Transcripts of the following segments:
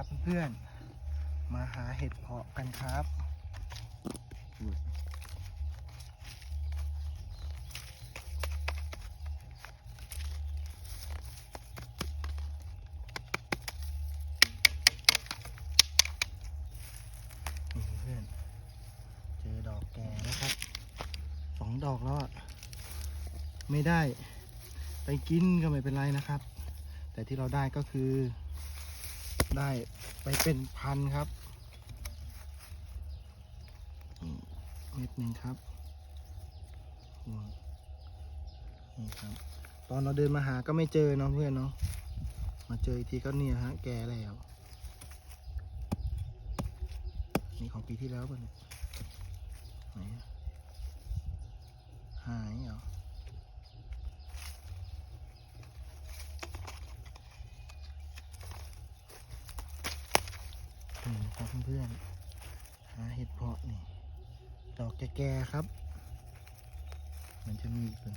ครับเพื่อนๆ มาหาเห็ดเพาะกันครับเพื่อนเจอดอกแก่แล้วครับสองดอกแล้วอะไม่ได้ ไปกินก็ไม่เป็นไรนะครับ แต่ที่เราได้ก็คือ ได้ไปเป็นพันครับเม็ดหนึ่งครับนี่ครับ ตอนเราเดินมาหาก็ไม่เจอเนาะเพื่อนเนาะมาเจออีกทีก็เนี่ยฮะ แก่แล้วนี่ของปีที่แล้วป่ะเนี่ยไหนหายเหรอ นี่ครับเพื่อนๆหาเห็ดเพาะนี่ดอกแก่ๆครับ มันจะมีอีกตัว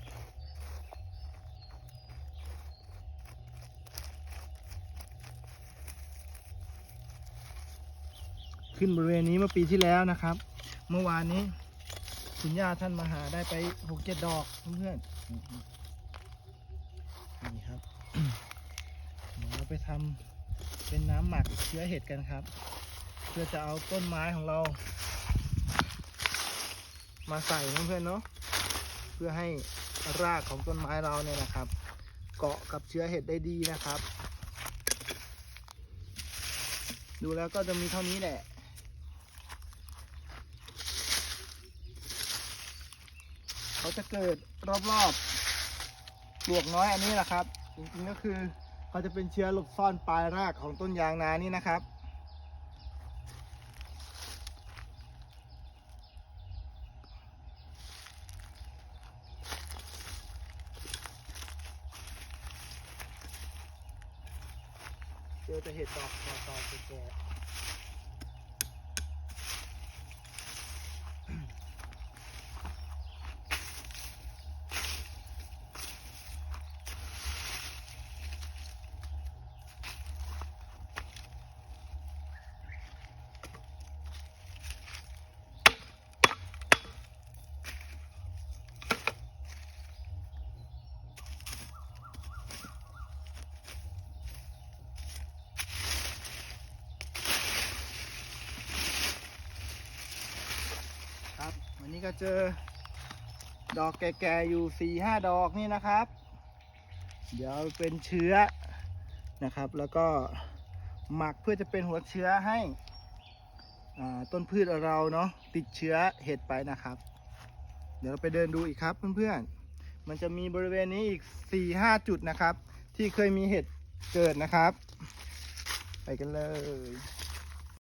ขึ้นบริเวณนี้เมื่อปีที่แล้วนะครับ เมื่อวานนี้คุณย่าท่านมาหาได้ไปหกเจ็ดดอกเพื่อนๆนี่ครับเราไปทำเป็นน้ำหมักเชื้อเห็ดกันครับ เพื่อจะเอาต้นไม้ของเรา มาใส่นะเพื่อนๆเนาะเพื่อให้รากของต้นไม้เราเนี่ยนะครับ เกาะกับเชื้อเห็ดได้ดีนะครับ ดูแล้วก็จะมีเท่านี้แหละเขาจะเกิดรอบๆปลวกน้อยอันนี้แหละครับจริงๆก็คือเขาจะเป็นเชื้อหลบซ่อนปลายรากของต้นยางนานี่นะครับ เจอแต่เห็ดดอกดอกแก่ นนี้ก็เจอ ดอกแก่ๆอยู่สี่ห้าดอกนี่นะครับ เดี๋ยวเป็นเชื้อนะครับ แล้วก็หมักเพื่อจะเป็นหัวเชื้อให้ต้นพืชเราเนาะติดเชื้อเห็ดไปนะครับ เดี๋ยวเราไปเดินดูอีกครับเพื่อนๆ มันจะมีบริเวณนี้อีก4ี่ห้าจุดนะครับ ที่เคยมีเห็ดเกิดนะครับ ไปกันเลย